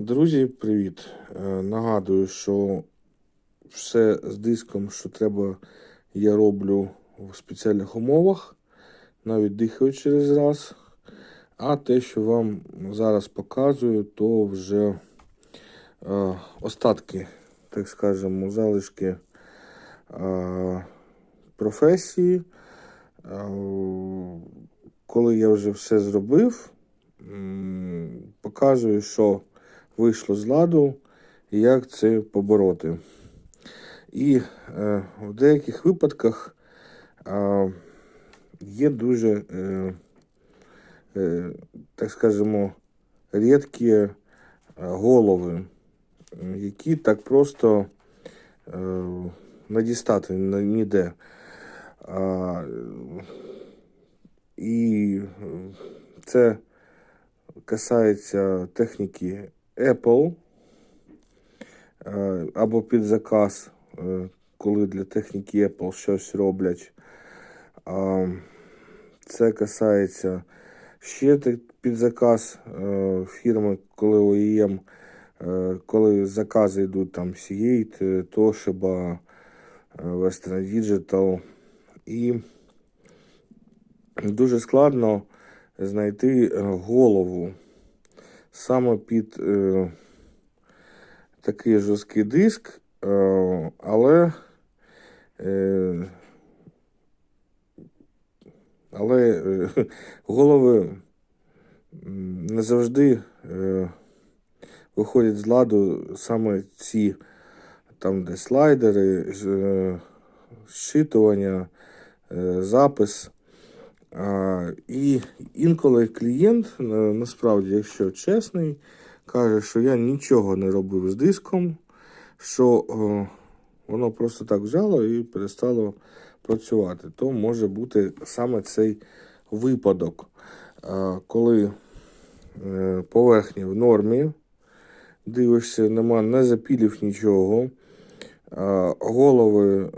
Друзі, привіт! Е, Нагадую, що все з диском, що треба, я роблю в спеціальних умовах, навіть дихаю через раз. А те, що вам зараз показую, то вже е, остатки, так скажемо, залишки е, професії. Е, коли я вже все зробив, показую, що вийшло з ладу і як це побороти. І е, в деяких випадках е, є дуже, е, е, так скажемо, рідкі е, голови, які так просто е, не дістати ніде. А, і е, це касається техніки Apple е, або під заказ, е, коли для техніки Apple щось роблять. Це касається ще під заказ е, фірми, коли OEM, коли закази йдуть там Seagate, Toshiba, Western Digital. І дуже складно знайти голову саме під е, такий жорсткий диск, е, але, е, але е, голови не завжди е, виходять з ладу саме ці там, де слайдери, е, зчитування, е, запис. І інколи клієнт, е, насправді, якщо чесний, каже, що я нічого не робив з диском, що е, воно просто так взяло і перестало працювати. То може бути саме цей випадок, коли е, поверхня в нормі, дивишся, нема не запілів нічого. Голови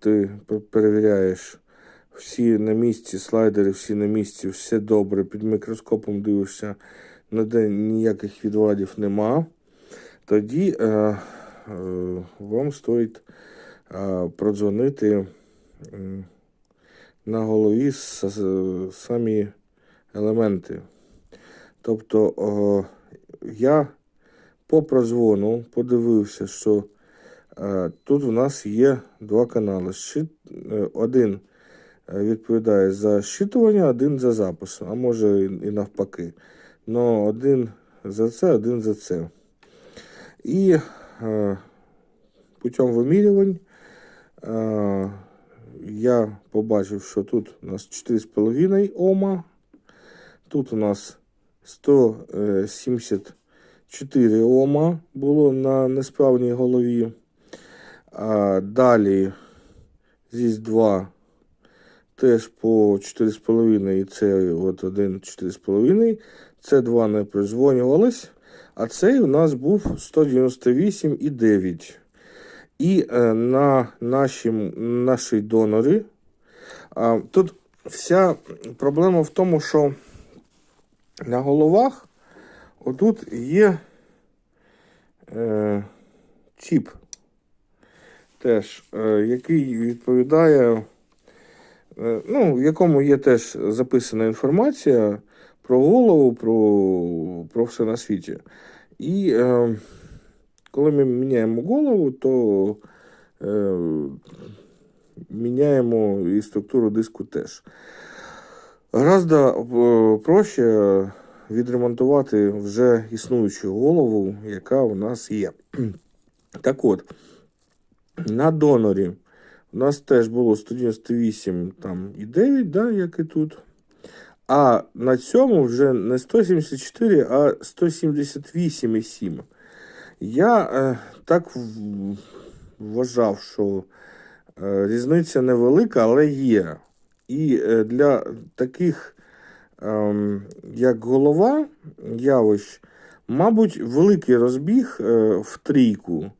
ти перевіряєш всі на місці, слайдери всі на місці, все добре. Під мікроскопом дивишся, ніде ніяких відвадів нема. Тоді е, е, вам стоїть е, продзвонити м, на голові с, с- самі елементи. Тобто е, я по прозвону подивився, що е, тут у нас є два канали. Е, один е, відповідає за щитування, один за запис, а може і навпаки. Но один за це, один за це. І е, путем вимірювань е, я побачив, що тут у нас 4,5 Ома, тут у нас 174 Ома було на несправній голові. Далі здесь 2 теж по 4,5 і це от один 4,5. Це два не прозвонювались, а цей у нас був 198,9. І е, на нашій, нашій донорі а, тут вся проблема в тому, що на головах отут є е, чіп, теж, е, який відповідає Е, ну, в якому є теж записана інформація про голову, про, про все на світі. І е, коли ми міняємо голову, то е, міняємо і структуру диску теж. Гораздо е, проще відремонтувати вже існуючу голову, яка у нас є. Так от, на донорі у нас теж було 198 там, і 9, да, як і тут. А на цьому вже не 174, а 178,7. Я е, так вважав, що е, різниця невелика, але є. І е, для таких, ем, як голова явищ, мабуть, великий розбіг е, в трійку.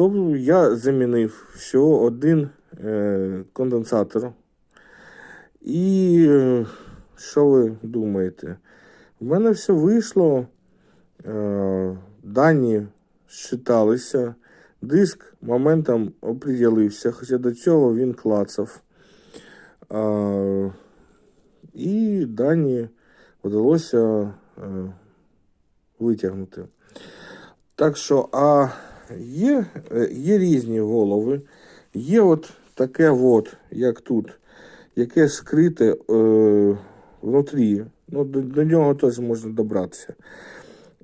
То я замінив всього один е, конденсатор. І е, що ви думаєте? В мене все вийшло. Е, дані считалися, диск моментом оприділився, хоча до цього він клацав. І дані вдалося витягнути. Так що, а є, е, є різні голови. Є от таке, от, як тут, яке скрите е, внутрі. Ну, до, до нього теж можна добратися.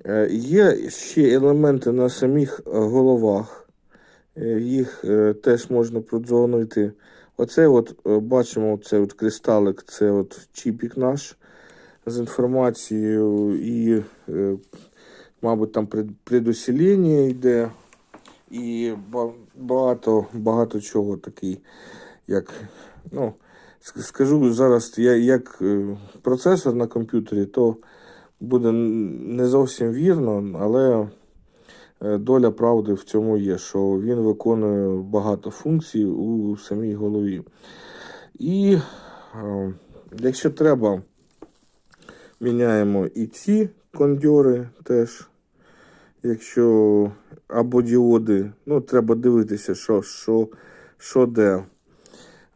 Е, є ще елементи на самих головах. Е, їх е, теж можна продзвонити. Оце от е, бачимо, це от кристалик, це от чіпік наш з інформацією і, е, мабуть, там пред- предусилення йде. І багато, багато чого такий, як, ну, скажу зараз, я, як е, процесор на комп'ютері, то буде не зовсім вірно, але е, доля правди в цьому є, що він виконує багато функцій у самій голові. І е, якщо треба, міняємо і ці кондьори теж. Якщо або діоди, ну, треба дивитися, що, що, що де.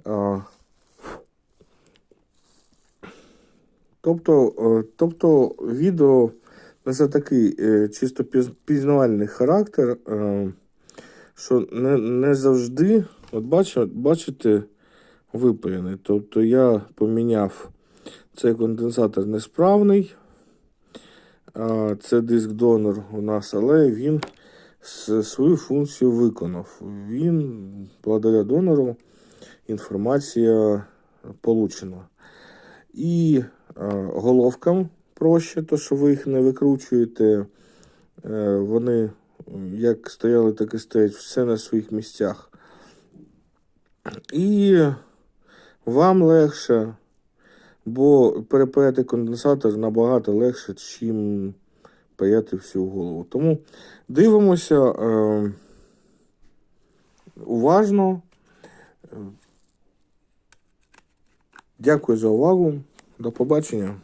А, тобто, е, тобто відео несе такий е, чисто пізнавальний характер, е, що не, не завжди, от бачите, бачите, випаяний. Тобто я поміняв цей конденсатор несправний. Це диск донор у нас, але він свою функцію виконав. Він, благодаря донору, інформація получена. І головкам проще, то що ви їх не викручуєте. Е, Вони як стояли, так і стоять все на своїх місцях. І вам легше, бо перепаяти конденсатор набагато легше, чим паяти всю голову. Тому дивимося е, уважно. Дякую за увагу. До побачення.